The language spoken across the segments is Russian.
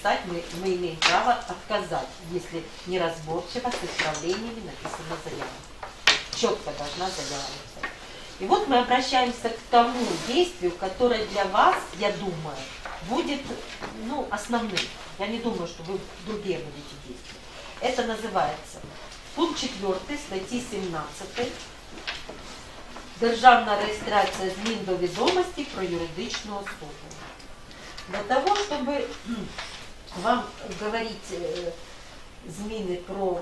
Стать мы, мы имеем право отказать, если неразборчиво с исправлениями написана заява. Четко должна заява написать. И вот мы обращаемся к тому действию, которое для вас, я думаю, будет ну, основным. Я не думаю, что вы другие будете действовать. Это называется пункт 4 статті 17 Державна реєстрація змін до відомості про юридичну особу. Для того, щоб кхм, вам говорити е, зміни про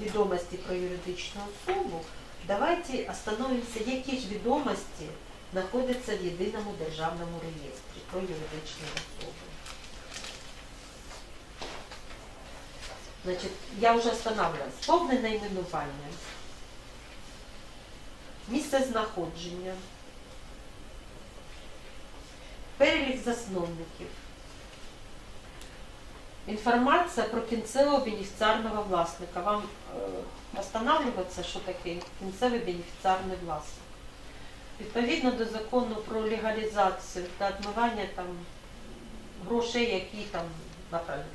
відомості про юридичну особу, давайте остановимося, які ж відомості знаходяться в єдиному державному реєстрі про юридичну особу. Значить, я вже останавливалась. Повне найменування, місце знаходження, перелік засновників, інформація про кінцевого бенефіціарного власника. Вам е, останавливатися, що таке кінцевий бенефіціарний власник. Відповідно до закону про легалізацію та відмивання там грошей, які там направлені.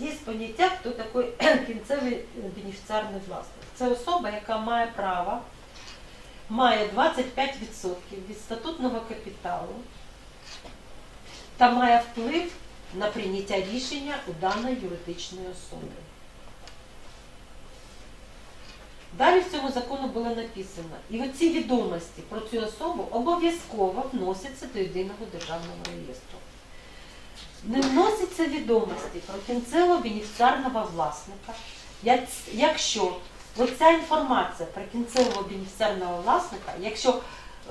Є поняття, хто такий кінцевий е, бенефіціарний власник. Це особа, яка має право, має 25% від статутного капіталу та має вплив на прийняття рішення у даної юридичної особи. Далі в цьому закону було написано, і оці відомості про цю особу обов'язково вносяться до єдиного державного реєстру. Не вносяться відомості про кінцевого бенефіціарного власника, якщо оця інформація про кінцевого бенефіціарного власника, якщо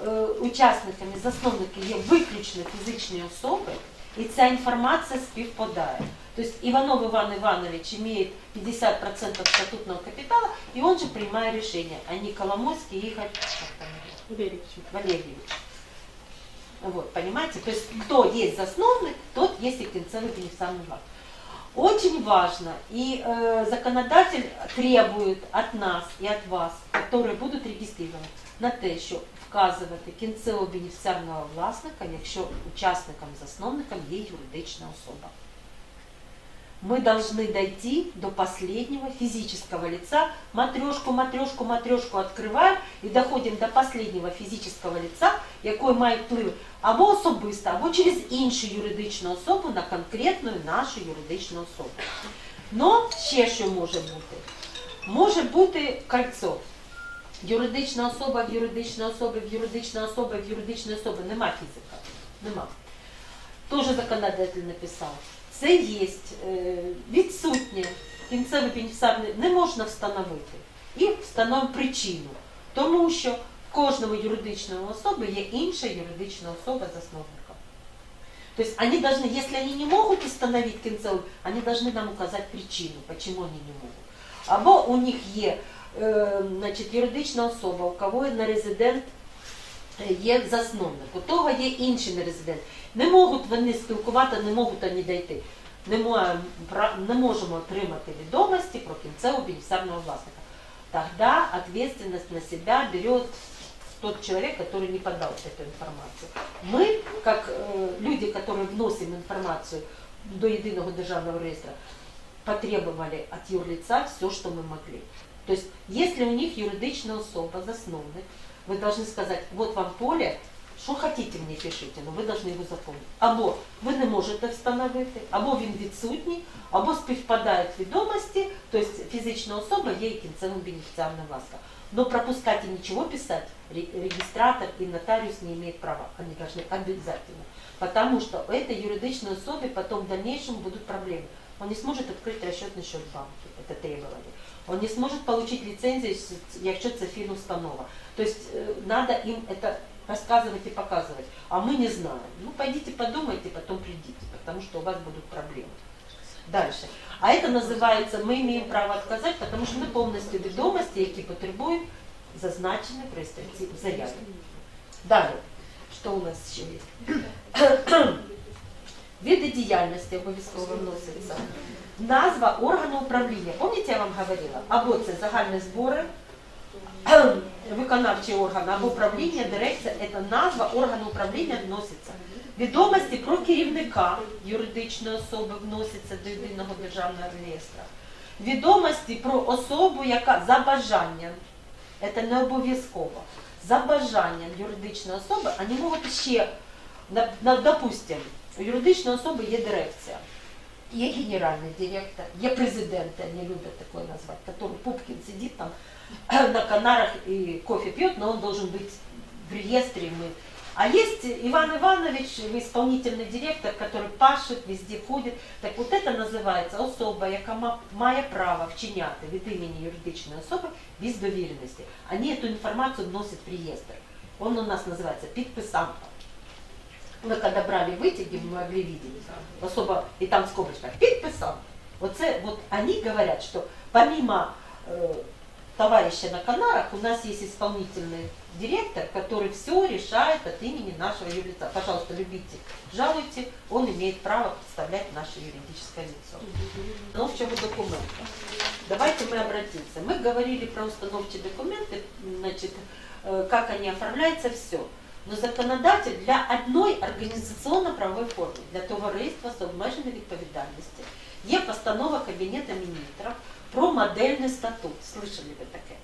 е, учасниками, засновники є виключно фізичні особи, і ця інформація співпадає. Тобто Иванов Иван Иванович имеет 50% статутного капитала, и он же принимает решение, а не Коломойский Игорь как там его? Валерьевич. Вот, понимаете? То есть кто есть засновник, тот есть и кінцевий бенефициарный власть. Очень важно, и э, законодатель требует от нас и от вас, которые будуть регистрированы, на те, що вказувати кінцевого бенефіціарного власника, якщо учасником, засновником є юридична особа. Мы должны дойти до последнего физического лица, матрешку, матрешку, матрешку открываем и доходим до последнего фізичного лица, який має вплив або особисто, або через іншу юридичну особу на конкретну нашу юридичну особу. Но ще що може бути? Може бути кольцо. Юридична особа в юридичної особи, в юридичної особи, в юридичної особи. Нема фізика. Нема. Тоже законодатель написав. Це є е, відсутнє кінцевий бенефіціарний не можна встановити. І встановимо причину. Тому що в кожному юридичної особи є інша юридична особа засновником. То есть они должны, если они не могут установить кінцевий, они должны нам указать причину, почему они не можуть. Або у них є значить, юридична особа, у кого на резидент е, є засновник, у того є інший нерезидент. Не можуть вони спілкувати, не можуть вони дійти. Не, маємо пра- не можемо отримати відомості про кінцевого бенефіціарного власника. Тогда ответственность на себя берет тот человек, который не подал эту информацию. Мы, как э, люди, которые вносим информацию до единого державного реестра, потребовали от юрлица все, что мы могли. То есть, если у них юридичная особа, засновник, вы должны сказать, вот вам поле, що хотите мені пишите, но ви повинні його запомнити. Або ви не можете встановити, або він відсутній, або співпадають відомості, тобто фізична особа є і кінцевим бенефіціарним власником. Но пропускать и ничего писать ре- регистратор и нотариус не имеет права. Они должны обязательно. Потому что у этой юридичной особе потом в дальнейшем будут проблемы. Он не сможет открыть расчетный счет в банке, это требование. Он не сможет получить лицензию, с- якщо це фінустанова. То есть э, надо им это рассказывать и показывать. А мы не знаем. Ну, пойдите подумайте, потом придите, потому что у вас будут проблемы. Дальше. А это называется, мы имеем право отказать, потому что мы повністю відомості, які потребують, зазначені в реєстрації в заяві. Далі. Що у нас ще є? Види діяльності обов'язково вносяться. Назва органу управління. Пам'ятаєте, я вам говорила? Або це загальні збори, виконавчий орган, або управління, дирекція, це назва органу управління вноситься. Відомості про керівника юридичної особи вносяться до єдиного державного реєстру. Відомості про особу, яка за бажанням, це не обов'язково, за бажанням юридичної особи, вони можуть ще, на- на- допустим, у юридичної особи є дирекція, є генеральний директор, є президент, вони люблять таке назвати, який Пупкин сидить там на Канарах и кофе пьет, но он должен быть в реестре. Мы. А есть Иван Иванович, исполнительный директор, который пашет, везде ходит. Так вот это називається особа, яка ма- має право вчиняти від імені юридичної особи без довіреності. Они эту информацию вносят в реестр. Он у нас называется підписанта. Мы когда брали вытяги, мы могли видеть особо, и там в скобочках, підписант. Оце, вот они говорят, что помимо э, товарища на Канарах, у нас есть исполнительный директор, который все решает от имени нашего юрлица. Пожалуйста, любите, жалуйте, он имеет право представлять наше юридическое лицо. Установчего документа. Давайте мы обратимся. Мы говорили про установчие документы, значит, э, как они оформляются, все. Но законодатель для одной організаційно-правової форми, для товариства з обмеженою відповідальністю, є постанова Кабінету міністрів про модельний статут. Слышали ви таке?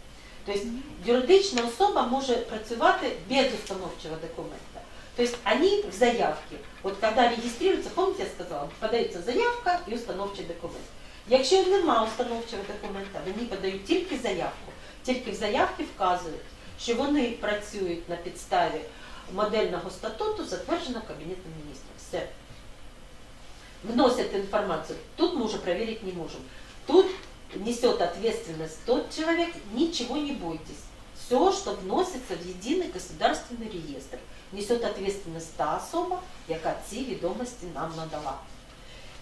Тобто юридична особа може працювати без установчого документа. Тобто вони в заявці, от коли реєструються, пам'ятаєте, я сказала, подається заявка і установчий документ. Якщо немає установчого документа, вони подають тільки заявку. Тільки в заявці вказують, що вони працюють на підставі модельного статуту, затвердженого Кабінетом міністрів. Все. Вносят информацию. Тут мы уже проверить не можем. Тут несет ответственность тот человек, ничего не бойтесь. Все, что вносится в единый государственный реестр, несет ответственность та особа, яка ці відомості нам надала.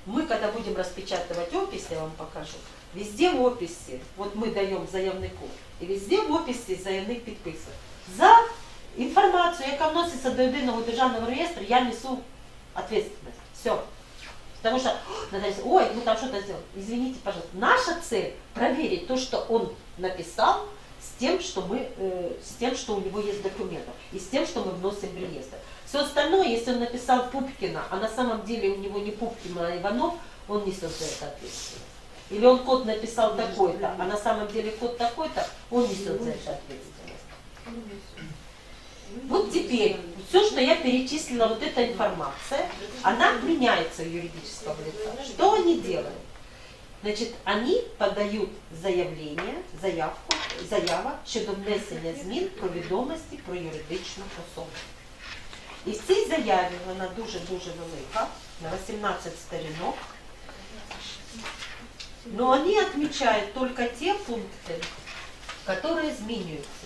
Мы, когда будем распечатывать опись, я вам покажу, везде в описи, вот мы даем заявнику, и везде в описі заявник підписує. За інформацію, яка вноситься до єдиного державного реєстру, я несу ответственность. Все. Потому что надо сказать, ой, мы там что-то сделали. Извините, пожалуйста. Наша цель проверить то, что он написал, с тем, что мы, э, с тем, что у него есть документы, и с тем, что мы вносим в реестр. Все остальное, если он написал Пупкина, а на самом деле у него не Пупкин, а Иванов, он несет за это ответственность. Или он код написал такой-то, а на самом деле код такой-то, он несет за это ответственность. Вот теперь, все, что я перечислила, вот эта информация, она меняется у юридического лица. Что они делают? Значит, они подают заявление, заявку, заява щодо внесення змін про відомості про юридичну особу. І в цій заяві вона дуже-дуже велика, на 18 сторінок. Но они отмечают только те пункты, которые изменяются.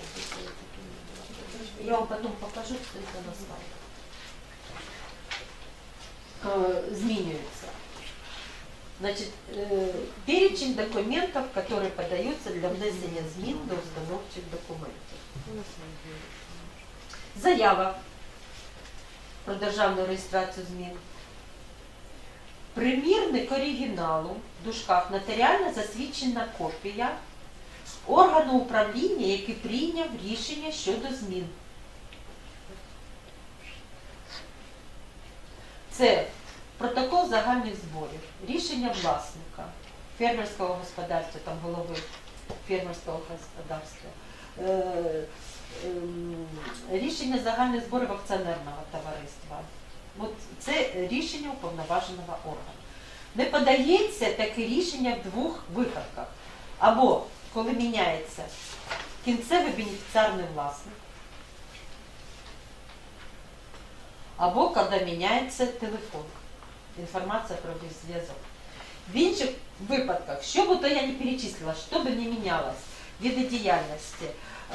Я вам потом покажу, что это на слайдах. Э, Изменяются. Значит, э, перечень документов, которые подаются для внесення змін до установчих документів. Заява про державну реєстрацію змін. Примірник оригіналу в дужках нотаріально засвідчена копія органу управління, який прийняв рішення щодо змін. Це протокол загальних зборів, рішення власника фермерського господарства, там голови фермерського господарства, е, ем, рішення загальних зборів акціонерного товариства. От це рішення уповноваженого органу. Не подається таке рішення в двох випадках. Або коли міняється кінцевий бенефіціарний власник, або коли міняється телефон, інформація про зв'язок. В інших випадках, що би то я не перечислила, що би не мінялось, види діяльності,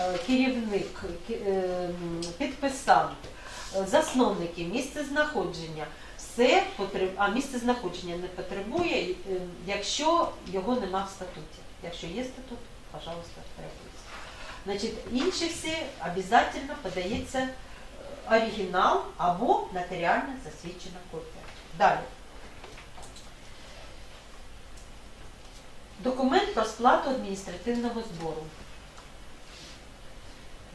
е, керівник, ке- е, підписант, засновники, місце знаходження, все а місце знаходження не потребує, е, якщо його нема в статуті. Якщо є статут, пожалуйста. Значить, інші всі обов'язково подається оригінал або нотаріально засвідчена копія. Далі. Документ про сплату адміністративного збору.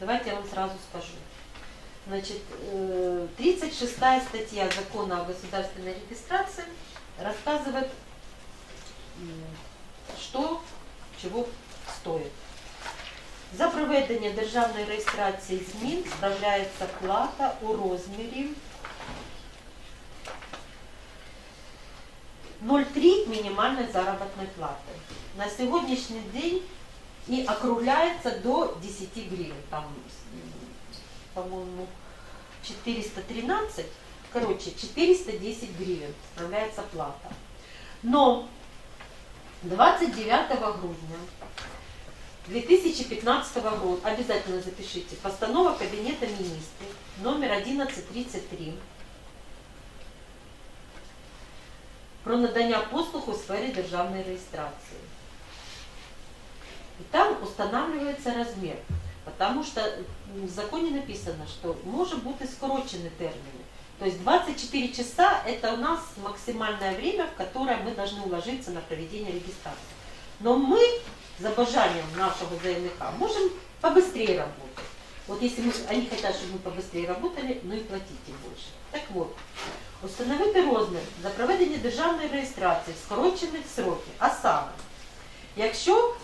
Давайте я вам зразу скажу. Значит, э, 36 статья закона о государственной регистрации рассказывает, м, что чего стоит. За проведення державної реєстрації змін справляється плата у розмірі 0,3 мінімальної заробітної плати. На сьогоднішній день і округляється до 10 гривень. Там, м, по-моему, 413, короче, 410 гривен справляется плата. Но 29 грудня 2015 года, обязательно запишите, постанова Кабинета министров номер 1133 про надання послуг у сфері державної реєстрації. И там устанавливается размер, потому что м, в законе написано, что может быть и скорочены термины. То есть 24 часа это у нас максимальное время, в которое мы должны уложиться на проведение регистрации. Но мы за бажанием нашего заявника можем побыстрее работать. Вот если мы, они хотят, чтобы мы побыстрее работали, ну и платите больше. Так вот, установити розмір за проведення державної реєстрації в скорочені сроки, а саме, якщо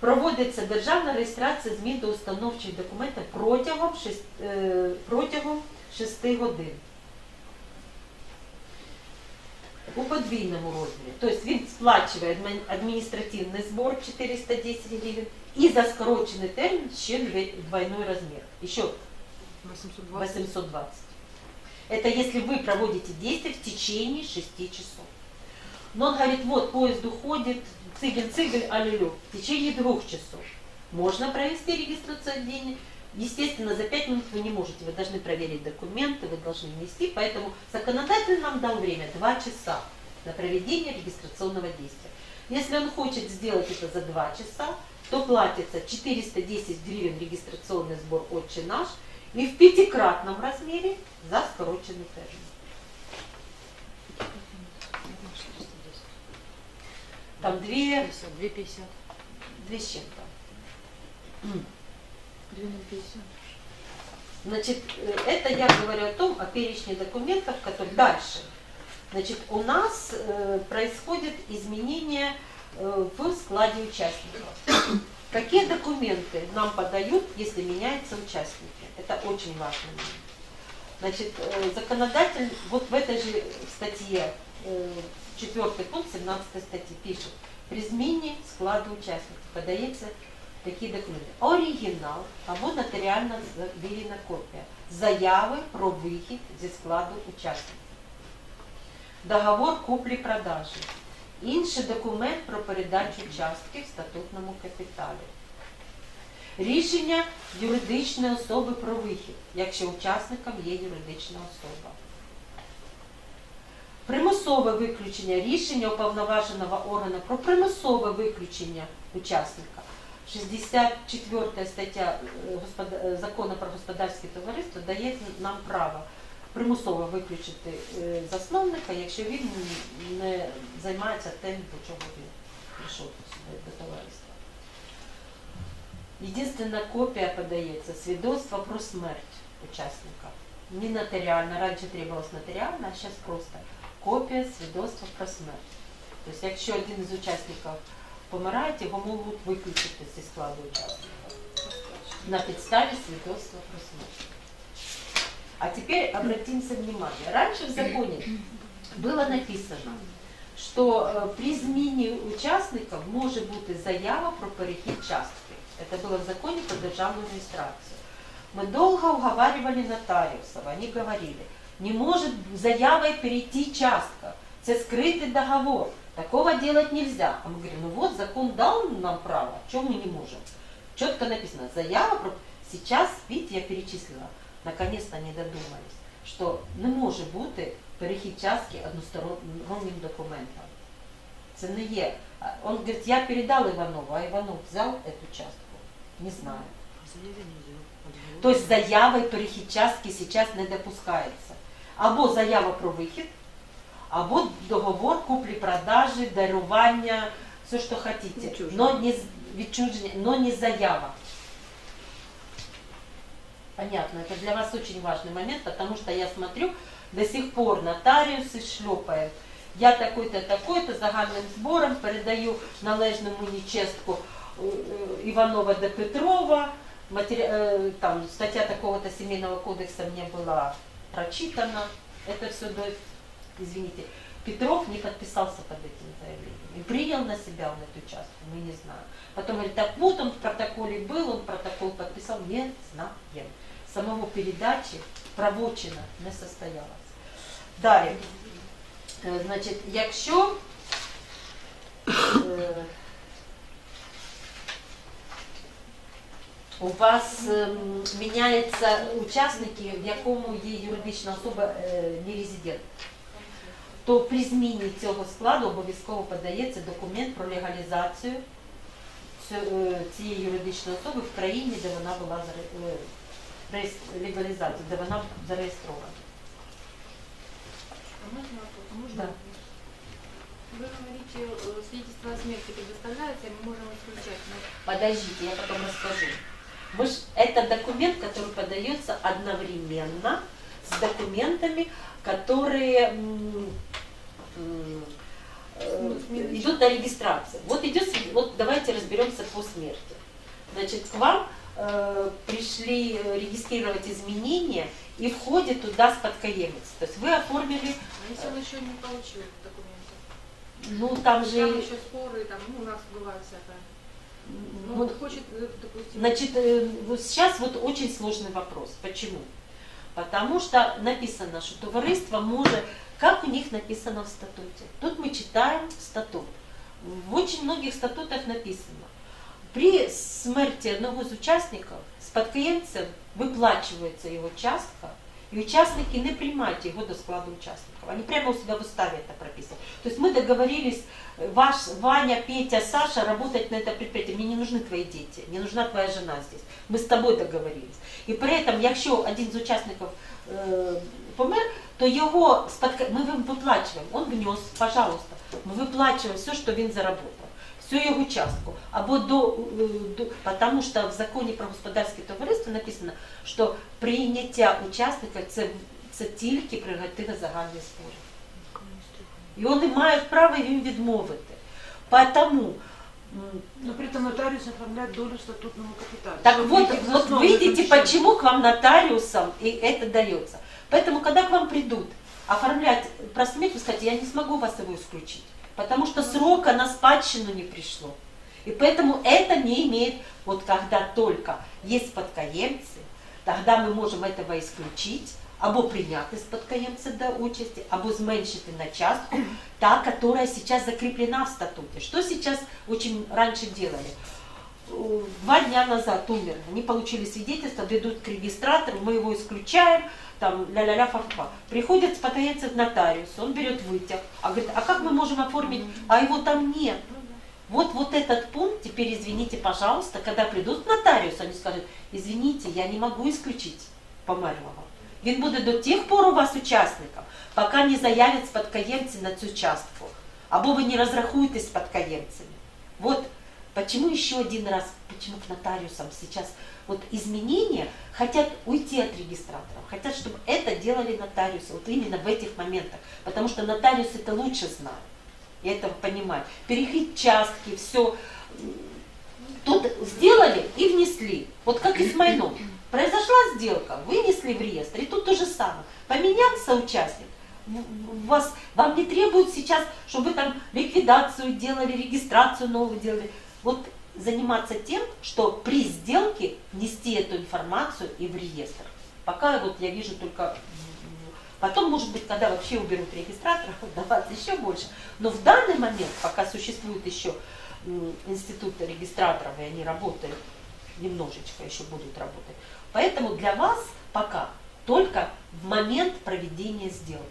проводиться державна реєстрація змін до установчих документів протягом 6, е, протягом 6 годин. У подвійному розмірі. Тобто він сплачує адмін- адміністративний збор 410 гривень і за скорочений термін ще дві- двойной розмір. Ще 820. 820. Это если вы проводите действие в течение 6 часов. Но он говорит, вот поезд уходит, цигель-цигель, аллилу, в течение двух часов. Можно провести регистрацию денег. Естественно, за 5 минут вы не можете, вы должны проверить документы, вы должны внести, поэтому законодатель нам дал время 2 часа на проведение регистрационного действия. Если он хочет сделать это за 2 часа, то платится 410 гривен регистрационный сбор «Отче наш» и в пятикратном размере за скороченный термин. Там две, 250. две с чем-то. 250. Значит, э, это я говорю о том, о перечне документов, которые дальше. Значит, у нас э, происходит изменение э, в складе участников. Какие документы нам подают, если меняются участники? Это очень важно. Значит, э, законодатель вот в этой же статье, э, четвертый пункт 17 статьи пишет, при зміні складу учасників подається такі документи. Оригінал або нотаріально завірена копія заяви про вихід зі складу учасників. Договор куплі-продажі. Інший документ про передачу частки в статутному капіталі. Рішення юридичної особи про вихід, якщо учасником є юридична особа. Примусове виключення рішення уповноваженого органу про примусове виключення учасника. 64 стаття закону про господарське товариство дає нам право примусово виключити е, засновника, якщо він не займається тим, до чого він прийшов сюди до товариства. Єдина копія подається свідоцтво про смерть учасника. Не нотаріально, раніше требувалось нотаріально, а зараз просто копія свідоцтва про смерть. Тобто, якщо один із учасників помирає, його можуть виключити зі складу учасника на підставі свідоцтва про смерть. А теперь обратимся внимание. Раньше в законе было написано, що е, при зміні учасників може бути заява про перехід частки. Это было в законе про державную реєстрацію. Мы долго уговаривали нотариусов, они говорили, не может заявой перейти частка, це скрытый договор, такого делать нельзя. А мы говорим, ну вот закон дал нам право, чем мы не можем? Четко написано, заява про... Сейчас, видите, я перечислила, наконец-то они додумались, що не може бути перехід частки одностороннім документом. Це не є. А Он говорит, я передал Иванову, а Иванов взял эту частку? Не знаю. Заявление сделал. То есть заявой перехід частки сейчас не допускається. Або заява про вихід, або договор куплі-продажі, дарування, все, що хотите. Відчуження. Но не з- відчуження, но не заява. Понятно, это для вас очень важный момент, потому что я смотрю, до сих пор нотаріуси шльопають. Я такой-то, такой-то загальним збором передаю належному мені частку е, е, Іванова до Петрова. Матери... е, Там стаття такого-то семейного кодекса мне была прочитана. Это все до... Извините. Петров не подписался под этим заявлением. И принял на себя он эту частку, мы не знаем. Потом говорит, так вот он в протоколе был, он протокол подписал, не знаем. Самого передачи правочина не состоялась. Далі. Е, Значить, якщо е, у вас ем, міняються учасники, в якому є юридична особа е, не резидент, то при зміні цього складу обов'язково подається документ про легалізацію цю- е, цієї юридичної особи в країні, де вона була заре- е, реєс- легалізація, де вона зареєстрована. А можно вопрос? Да. Вы говорите, э, свидетельство о смерти предоставляется, и мы можем исключать. Но Подождите, я потом расскажу. Мы ж, это документ, который подается одновременно с документами, которые э, идут на регистрацию. Вот идет, вот давайте разберемся по смерти. Значит, к вам э, пришли регистрировать изменения и входит туда спадкоемец. То есть вы оформили, а если он еще не получил документы? ну там же, Там еще споры, там, ну, у нас бывает всякое. Ну, ну, он хочет, э, допустим, Значит, э, вот сейчас вот очень сложный вопрос. Почему? Потому что написано, что товариство может, как у них написано в статуте. Тут мы читаем статут. В очень многих статутах написано, при смерти одного з учасників спадкоємцем виплачується його частка, и участники не приймають його до складу участников. Они прямо у себя в уставе это прописаны. То есть мы договорились, э, ваш Ваня, Петя, Саша работать на это предприятие. Мне не нужны твои дети, не нужна твоя жена здесь. Мы с тобой договорились. І при этом, якщо один з учасників е, помер, то його спадка... ми вам виплачуємо. Он внес, пожалуйста, ми виплачуємо все, що він заработав. Всю його частку. Або до, е, до тому що в законі про господарське товариство написано, що прийняття учасника це, це тільки прерогатива загальних зборів. І вони мають право їм відмовити. Потому м, Но при этом нотариус оформляет долю в статутному капитале. Так Чтобы вот, выйти в вот основное видите, помещение. почему к вам нотариусам и это дается. Поэтому, когда к вам придут оформлять про смерть, вы скажете, я не смогу вас его исключить, потому что срока на спадщину не пришло. И поэтому это не имеет, вот когда только есть спадкоемцы, тогда мы можем этого исключить, або прийняти спадкоємця до участі, або зменшити на частку, та, которая сейчас закреплена в статуте. Что сейчас очень раньше делали? Два дня назад умер, они получили свидетельство, ведут к регистратору, мы его исключаем, там ля-ля-ля фа-фа. Приходит спадкоемец к нотариусу, он берет вытяг, а говорит, а как мы можем оформить, а его там нет. Вот, вот этот пункт, теперь извините, пожалуйста, когда придут к нотариусу, они скажут, извините, я не могу исключить померлого. Він буде до тих пор у вас учасником, поки не заявлять спадкоємці на цю частку. Або ви не розрахуєтесь спадкоємцями. Вот почему еще один раз, почему к нотариусам сейчас вот изменения хотят уйти от регистраторов, хотят, чтобы это делали нотариусы, вот именно в этих моментах, потому что нотариусы это лучше знают, я это понимаю. Перехить частки, все, тут сделали и внесли, вот как и с майном. Произошла сделка, вынесли в реестр, и тут то же самое. Поменялся участник, вас, вам не требуют сейчас, чтобы вы там ликвидацию делали, регистрацию новую делали. Вот заниматься тем, что при сделке внести эту информацию и в реестр. Пока вот я вижу только... Потом, может быть, когда вообще уберут регистраторов, даваться еще больше. Но в данный момент, пока существует еще институт регистраторов, и они работают, немножечко еще будут работать. Поэтому для вас пока только в момент проведения сделки.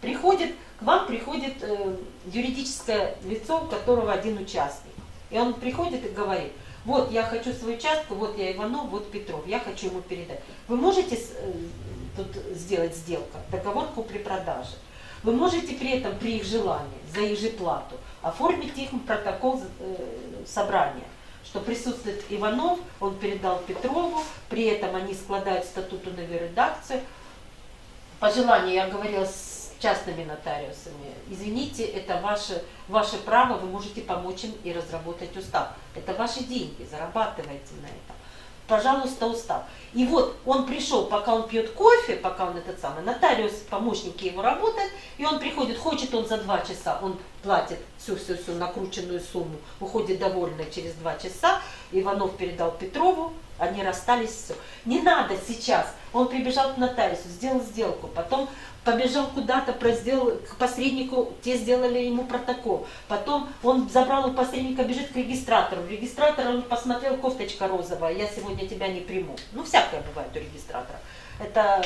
Приходит, к вам приходит э, юридическое лицо, у которого один участник. И он приходит и говорит, вот я хочу свою участку, вот я Иванов, вот Петров, я хочу ему передать. Вы можете э, тут сделать сделку, договор купли-продажи. Вы можете при этом, при их желании, за их же плату, оформить их протокол э, собрания. что присутствует Иванов, он передал Петрову, при этом они складывают статутную редакцию. По желанию, я говорила с частными нотариусами, извините, это ваше, ваше право, вы можете помочь им и разработать устав. Это ваши деньги, зарабатывайте на этом. Пожалуйста, устав. И вот он пришел, пока он пьет кофе, пока он этот самый, нотариус, помощники его работают, и он приходит, хочет он за два часа, он платит всю-всю-всю накрученную сумму, уходит довольный через два часа, Иванов передал Петрову, они расстались, все. Не надо сейчас. Он прибежал к нотариусу, сделал сделку, потом побежал куда-то, сделал к посреднику, те сделали ему протокол. Потом он забрал у посредника, бежит к регистратору. Регистратор он посмотрел, кофточка розовая, я сегодня тебя не приму. Ну, всякое бывает у регистратора. Это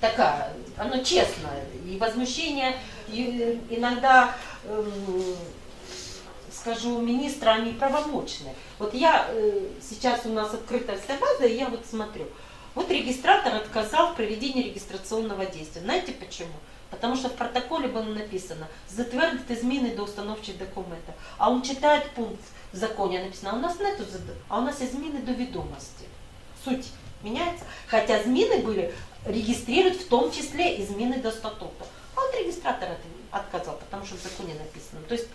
такая, оно честное. И возмущение и иногда, эм, скажу, министра, они правомочны. Вот я, э, сейчас у нас открытая вся база, и я вот смотрю. Вот регистратор отказал в проведении регистрационного действия. Знаете почему? Потому що в протоколі було написано затвердити зміни до установчих документів. А он читає пункт в законі, написано, а у нас нету зад- а у нас є зміни до відомості. Суть меняется. Хотя зміни были, регистрируют в том числе и зміни до статуту. Вот регистратор отказал, потому что в законе написано. То есть,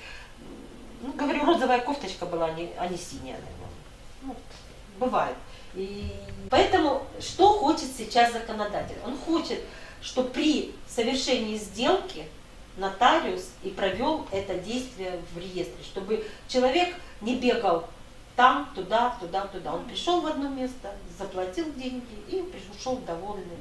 ну, говорю, розовая кофточка была, а не, а не синяя, наверное. Ну, бывает. И поэтому что хочет сейчас законодатель? Он хочет, что при совершении сделки нотариус и провел это действие в реестре, чтобы человек не бегал там, туда, туда, туда. Он пришел в одно место, заплатил деньги и пришел довольный.